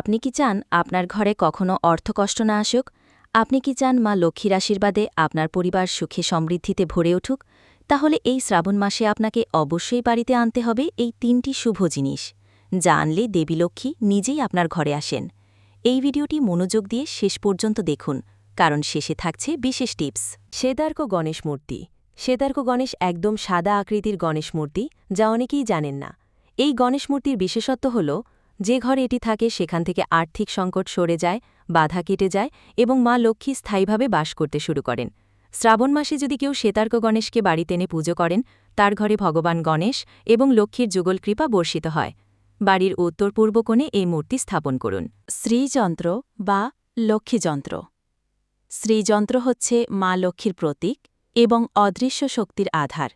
আপনি কি চান আপনার ঘরে কখনো অর্থকষ্ট না আসুক? আপনি কি চান মা লক্ষ্মীর আশীর্বাদে আপনার পরিবার সুখে সমৃদ্ধিতে ভরে উঠুক? তাহলে এই শ্রাবণ মাসে আপনাকে অবশ্যই বাড়িতে আনতে হবে এই তিনটি শুভ জিনিস। যা আনলে দেবী লক্ষ্মী নিজেই আপনার ঘরে আসেন। এই ভিডিওটি মনোযোগ দিয়ে শেষ পর্যন্ত দেখুন, কারণ শেষে থাকছে বিশেষ টিপস। সেদার্ক গণেশ মূর্তি। সেদার্ক গণেশ একদম সাদা আকৃতির গণেশ মূর্তি, যা অনেকেই জানেন না। এই গণেশ মূর্তির বিশেষত্ব হল যে ঘরে এটি থাকে সেখান থেকে আর্থিক সংকট সরে যায়, বাধা কেটে যায় এবং মা লক্ষ্মী স্থায়ীভাবে বাস করতে শুরু করেন। শ্রাবণ মাসে যদি কেউ শ্বেতার্ক গণেশকে বাড়িতে এনে পুজো করেন, তার ঘরে ভগবান গণেশ এবং লক্ষ্মীর যুগল কৃপা বর্ষিত হয়। বাড়ির উত্তর পূর্ব কোণে এই মূর্তি স্থাপন করুন। শ্রীযন্ত্র বা লক্ষ্মীযন্ত্র। শ্রীযন্ত্র হচ্ছে মা লক্ষ্মীর প্রতীক এবং অদৃশ্য শক্তির আধার।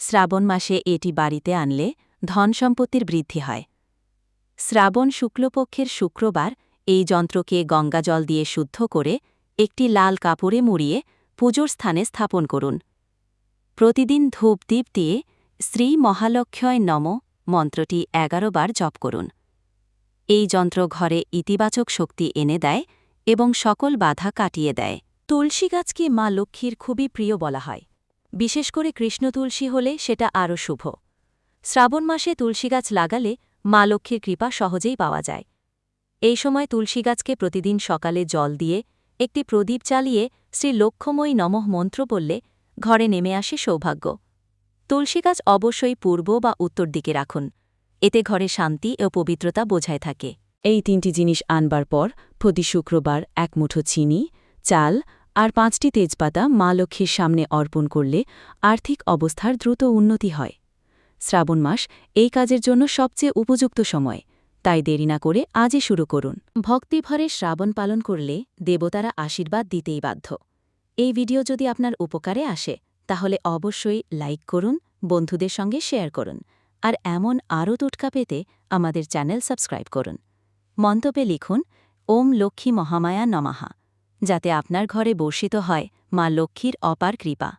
শ্রাবণ মাসে এটি বাড়িতে আনলে ধন সম্পত্তির বৃদ্ধি হয়। শ্রাবণ শুক্লপক্ষের শুক্রবার এই যন্ত্রকে গঙ্গাজল দিয়ে শুদ্ধ করে একটি লাল কাপড়ে মুড়িয়ে পুজোর স্থানে স্থাপন করুন। প্রতিদিন ধূপদীপ দিয়ে শ্রী মহালক্ষ্যয় নম মন্ত্রটি এগারো বার জপ করুন। এই যন্ত্র ঘরে ইতিবাচক শক্তি এনে দেয় এবং সকল বাধা কাটিয়ে দেয়। তুলসী গাছকে মা লক্ষ্মীর খুবই প্রিয় বলা হয়। বিশেষ করে কৃষ্ণ তুলসী হলে সেটা আরও শুভ। শ্রাবণ মাসে তুলসী গাছ লাগালে মা লক্ষ্মীর কৃপা সহজেই পাওয়া যায়। এই সময় তুলসী গাছকে প্রতিদিন সকালে জল দিয়ে একটি প্রদীপ চালিয়ে শ্রী লক্ষ্যময়ী নমঃ মন্ত্র বললে, ঘরে নেমে আসে সৌভাগ্য। তুলসী গাছ অবশ্যই পূর্ব বা উত্তর দিকে রাখুন। এতে ঘরে শান্তি ও পবিত্রতা বোঝায় থাকে। এই তিনটি জিনিস আনবার পর প্রতি শুক্রবার এক মুঠো চিনি, চাল আর পাঁচটি তেজপাতা মা লক্ষ্মীর সামনে অর্পণ করলে আর্থিক অবস্থার দ্রুত উন্নতি হয়। শ্রাবণ মাস এই কাজের জন্য সবচেয়ে উপযুক্ত সময়। তাই দেরি না করে আজই শুরু করুন। ভক্তিভরে শ্রাবণ পালন করলে দেবতারা আশীর্বাদ দিতেই বাধ্য। এই ভিডিও যদি আপনার উপকারে আসে, তাহলে অবশ্যই লাইক করুন, বন্ধুদের সঙ্গে শেয়ার করুন, আর এমন আরও টুটকা পেতে আমাদের চ্যানেল সাবস্ক্রাইব করুন। মন্তব্যে লিখুন, ওম লক্ষ্মী মহামায়া নমাহা যাতে আপনার ঘরে বর্ষিত হয় মা লক্ষ্মীর অপার কৃপা।